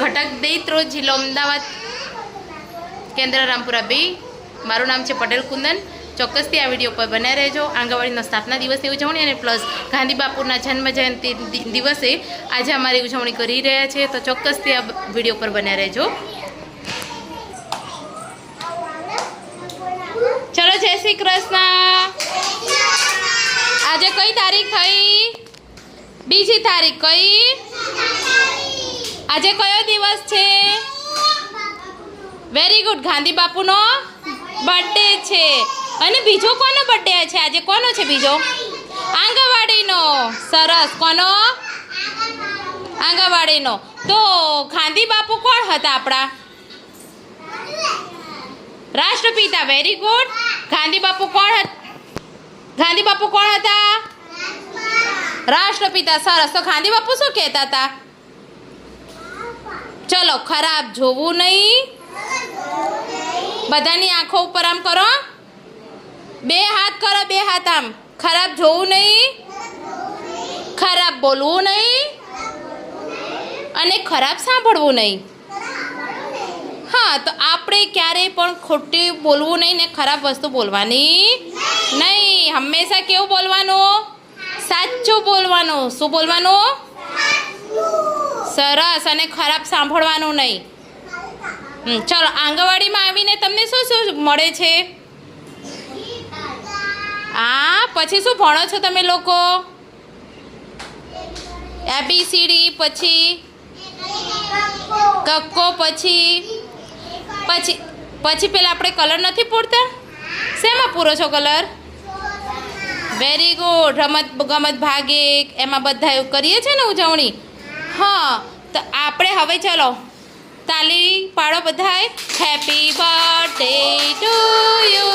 ઘટક દૈત્રો જિલ્લો અમદાવાદ, કેન્દ્ર રામપુરા બે. મારું નામ છે પટેલ કુંદન. ચોક્કસથી આ વીડિયો પર બન્યા રહેજો. આંગણવાડીનો સ્થાપના દિવસની ઉજવણી અને પ્લસ ગાંધી બાપુના જન્મ જયંતિ દિવસે આજે અમારી ઉજવણી કરી રહ્યા છે. તો ચોક્કસથી આ વીડિયો પર બન્યા રહેજો. ચલો, જય શ્રી કૃષ્ણ. આજે કઈ તારીખ થઈ? બીજી તારીખ કઈ? આજે કયો દિવસ છે? વેરી ગુડ ગાંધી બાપુનો બર્થડે છે. અને બીજો કોનો બર્થડે છે? આજે કોનો છે બીજો? આંગણવાડીનો. સરસ. કોનો? આંગણવાડીનો. તો ગાંધી બાપુ કોણ હતા આપણા? રાષ્ટ્રપિતા. વેરી ગુડ ગાંધી બાપુ કોણ હતા, ગાંધી બાપુ કોણ હતા? રાષ્ટ્રપિતા. સરસ. તો ગાંધી બાપુ શું કહેતા હતા? ચલો, ખરાબ જોવું નહીં. બધાની આંખો ઉપર આમ કરો. બે હાથ કરો, બે હાથ આમ. ખરાબ જોવું નહીં. ખરાબ બોલવું નહીં. અને ખરાબ સાંભળવું નહીં. હા, તો આપણે ક્યારેય પણ ખોટી બોલવું નહીં ને ખરાબ વસ્તુ બોલવાની નહીં. હંમેશા કેવું બોલવાનું? સાચું બોલવાનું. શું બોલવાનું? સરસ અને ખરાબ સાંભળવાનું નહીં. ચલો, આંગણવાડીમાં આવીને તમને શું શું મળે છે? આ, પછી શું ભણો છો તમે લોકો? એબીસીડી પછી? કક્કો પછી? પછી પછી પેલા આપણે કલર નથી પૂરતા? શેમાં પૂરો છો કલર? વેરી ગુડ રમત ગમત ભાગે. એમાં બધા કરીએ છીએ ને ઉજવણી? હા તો આપણે હવે ચલો. તાલી પાડો બધાએ હેપી બર્થડે ટુ યુ